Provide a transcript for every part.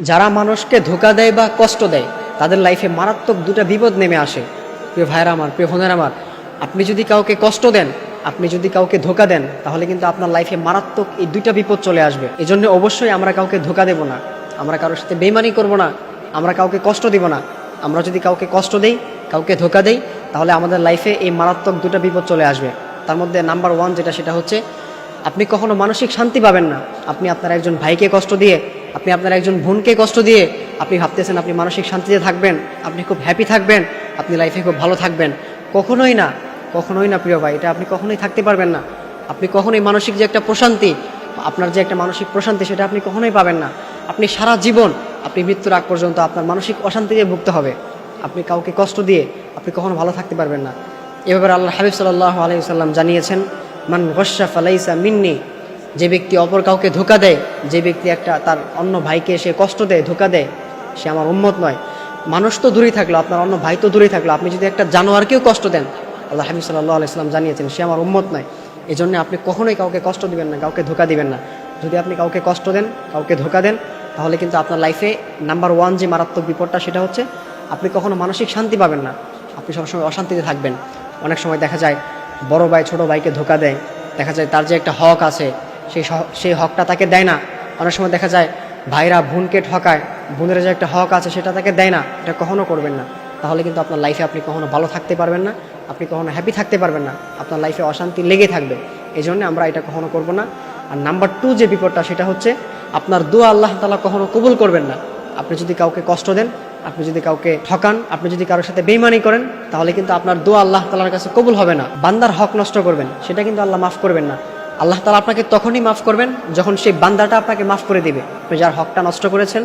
যারা মানুষকে ধোকা দেয় বা কষ্ট দেয়, তাদের লাইফে মারাত্মক দুটা বিপদ নেমে আসে। প্রিয় ভাইরা আমার, প্রিয় বোনেরা আমার, আপনি যদি কাউকে কষ্ট দেন, আপনি যদি কাউকে ধোকা দেন, তাহলে কিন্তু আপনার লাইফে মারাত্মক এই দুইটা বিপদ চলে আসবে। এই জন্য অবশ্যই আমরা কাউকে ধোকা দেব না। আমরা কারোর সাথে বেইমানি করব না। আমরা কাউকে কষ্ট দিব না। আমরা যদি কাউকে কষ্ট দেই, কাউকে ধোকা দেই, তাহলে আমাদের লাইফে এই মারাত্মক দুটা বিপদ চলে আসবে। তার মধ্যে নাম্বার ওয়ান যেটা, সেটা হচ্ছে, আপনি কখনো মানসিক শান্তি পাবেন না। আপনি আপনার একজন ভাইকে কষ্ট দিয়ে আপনি আপনার একজন বোনকে কষ্ট দিয়ে আপনি ভাবতেছেন আপনি মানসিক শান্তিতে থাকবেন, আপনি খুব হ্যাপি থাকবেন, আপনি লাইফে খুব ভালো থাকবেন। কখনোই না কখনোই না প্রিয় ভাই, এটা আপনি কখনোই থাকতে পারবেন না। আপনি কখনোই মানসিক যে একটা প্রশান্তি, আপনার যে একটা মানসিক প্রশান্তি, সেটা আপনি কখনোই পাবেন না। আপনি সারা জীবন, আপনি মৃত্যুর আগ পর্যন্ত আপনার মানসিক অশান্তিতে ভুগতে হবে। আপনি কাউকে কষ্ট দিয়ে আপনি কখনো ভালো থাকতে পারবেন না। এভাবে আল্লাহ হাবিব সাল্লাহ আলাইসাল্লাম জানিয়েছেন, মান গসা ফালাইসা মিন্নি যে ব্যক্তি অপর কাউকে ধোকা দেয়, যে ব্যক্তি একটা তার অন্য ভাইকে সে কষ্ট দেয়, ধোকা দেয়, সে আমার উম্মত নয়। মানুষ তো দূরেই থাকল, আপনার অন্য ভাই তো দূরেই থাকল। আপনি যদি একটা জানোয়ারকেও কষ্ট দেন, আল্লাহ হাবিব সাল্লাহ আলাইসাল্লাম জানিয়েছেন, সে আমার উম্মত নয়। এই জন্য আপনি কখনোই কাউকে কষ্ট দিবেন না, কাউকে ধোকা দিবেন না। যদি আপনি কাউকে কষ্ট দেন, কাউকে ধোকা দেন, তাহলে কিন্তু আপনার লাইফে নাম্বার ওয়ান যে মারাত্মক বিপদটা সেটা হচ্ছে, আপনি কখনো মানসিক শান্তি পাবেন না। আপনি সবসময় অশান্তিতে থাকবেন। অনেক সময় দেখা যায়, বড় ভাই ছোট ভাইকে ধোকা দেয়। দেখা যায় তার যে একটা হক আছে সেই সেই হকটা তাকে দেয় না। অনেক সময় দেখা যায় ভাইরা বোনকে ঠকায়, বোনের যে একটা হক আছে সেটা তাকে দেয় না, এটা কখনো করবেন না। তাহলে কিন্তু আপনার লাইফে আপনি কখনো ভালো থাকতে পারবেন না, আপনি কখনো হ্যাপি থাকতে পারবেন না, আপনার লাইফে অশান্তি লেগে থাকবে। এই জন্য আমরা এটা কখনো করব না। আর নাম্বার টু যে বিপদটা সেটা হচ্ছে, আপনার দোয়া আল্লাহ তালা কখনো কবুল করবেন না। আপনি যদি কাউকে কষ্ট দেন, আপনি যদি কাউকে ঠকান, আপনি যদি কারোর সাথে বেইমানি করেন, তাহলে কিন্তু আপনার দোয়া আল্লাহ তালার কাছে কবুল হবে না। বান্দার হক নষ্ট করবেন, সেটা কিন্তু আল্লাহ মাফ করবেন না। আল্লাহ তালা আপনাকে তখনই মাফ করবেন যখন সেই বান্দাটা আপনাকে মাফ করে দিবে। আপনি যার হকটা নষ্ট করেছেন,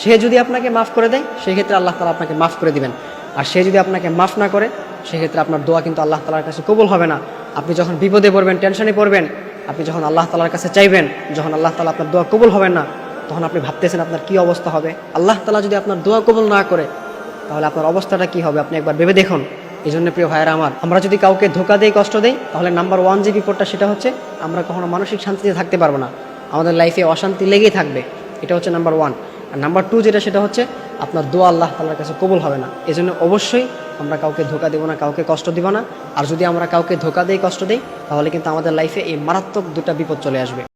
সে যদি আপনাকে মাফ করে দেয়, সেক্ষেত্রে আল্লাহ তালা আপনাকে মাফ করে দিবেন। আর সে যদি আপনাকে মাফ না করে, সেক্ষেত্রে আপনার দোয়া কিন্তু আল্লাহ তালার কাছে কবুল হবে না। আপনি যখন বিপদে পড়বেন, টেনশনে পড়বেন, আপনি যখন আল্লাহ তালার কাছে চাইবেন, যখন আল্লাহ তালা আপনার দোয়া কবুল হবেন না, তখন আপনি ভাবতেছেন আপনার কি অবস্থা হবে। আল্লাহ তালা যদি আপনার দোয়া কবুল না করে, তাহলে আপনার অবস্থাটা কি হবে? আপনি একবার ভেবে দেখুন। এই জন্য প্রিয় ভাইয়েরা আমার, আমরা যদি কাউকে ধোকা দেই, কষ্ট দেই, তাহলে নাম্বার ওয়ান যে বিপদটা সেটা হচ্ছে, আমরা কখনো মানসিক শান্তিতে থাকতে পারব না। আমাদের লাইফে অশান্তি লেগেই থাকবে। এটা হচ্ছে নাম্বার ওয়ান আর নাম্বার টু যেটা, সেটা হচ্ছে, আপনার দোয়া আল্লাহ তাল্লার কাছে কবুল হবে না। এই জন্য অবশ্যই আমরা কাউকে ধোকা দেবো না, কাউকে কষ্ট দিব না। আর যদি আমরা কাউকে ধোকা দেই, কষ্ট দেই, তাহলে কিন্তু আমাদের লাইফে এই মারাত্মক দুটা বিপদ চলে আসবে।